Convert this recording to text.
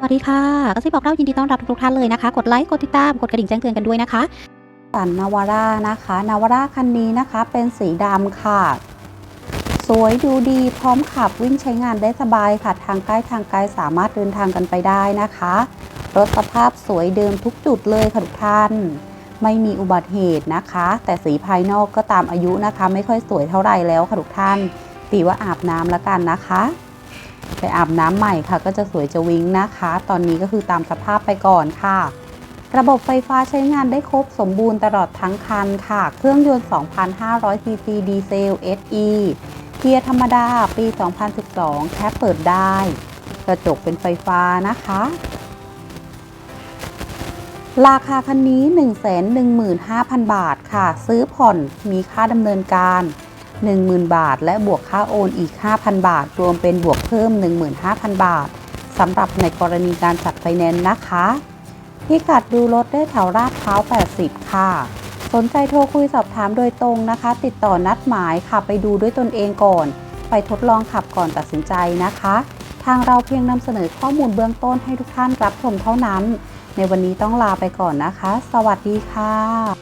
สวัสดีค่ะกระซิบบอกเล่ายินดีต้อนรับทุกท่านเลยนะคะ กดไลค์กดติดตามกดกระดิ่งแจ้งเตือนกันด้วยนะคะสันนาวาร่านะคะนาวาร่าคันนี้นะคะเป็นสีดำค่ะ สวยดูดีพร้อมขับวิ่งใช้งานได้สบายค่ะ ทางใกล้ทางไกลสามารถเดินทางกันไปได้นะคะรถสภาพสวยเดิมทุกจุดเลยค่ะทุกท่าน ไม่มีอุบัติเหตุนะคะ แต่สีภายนอกก็ตามอายุนะคะ ไม่ค่อยสวยเท่าไหร่แล้วค่ะทุกท่านตีว่าอาบน้ำแล้วกันนะคะ ไปอาบน้ำใหม่ค่ะ ก็จะสวยจะวิ้งนะคะ ตอนนี้ก็คือตามสภาพไปก่อนค่ะ ระบบไฟฟ้าใช้งานได้ครบสมบูรณ์ตลอดทั้งคันค่ะ เครื่องยนต์ 2,500 ซีซีดีเซล SE เกียร์ธรรมดาปี 2012 แคปเปิดได้ กระจกเป็นไฟฟ้านะคะ ราคาคันนี้ 115,000 บาทค่ะ ซื้อผ่อนมีค่าดำเนินการ 10,000 บาท และบวกค่าโอนอีก 5,000 บาท รวมเป็นบวกเพิ่ม 15,000 บาทสำหรับในกรณีการจัดไฟแนนซ์นะคะพิกัดดูรถได้แถวลาดพร้าว 80 ค่ะ สนใจโทรคุยสอบถามโดยตรงนะคะ ติดต่อนัดหมายค่ะไปดูด้วยตนเองก่อน ไปทดลองขับก่อนตัดสินใจนะคะ ทางเราเพียงนำเสนอข้อมูลเบื้องต้นให้ทุกท่านรับชมเท่านั้น ในวันนี้ต้องลาไปก่อนนะคะ สวัสดีค่ะ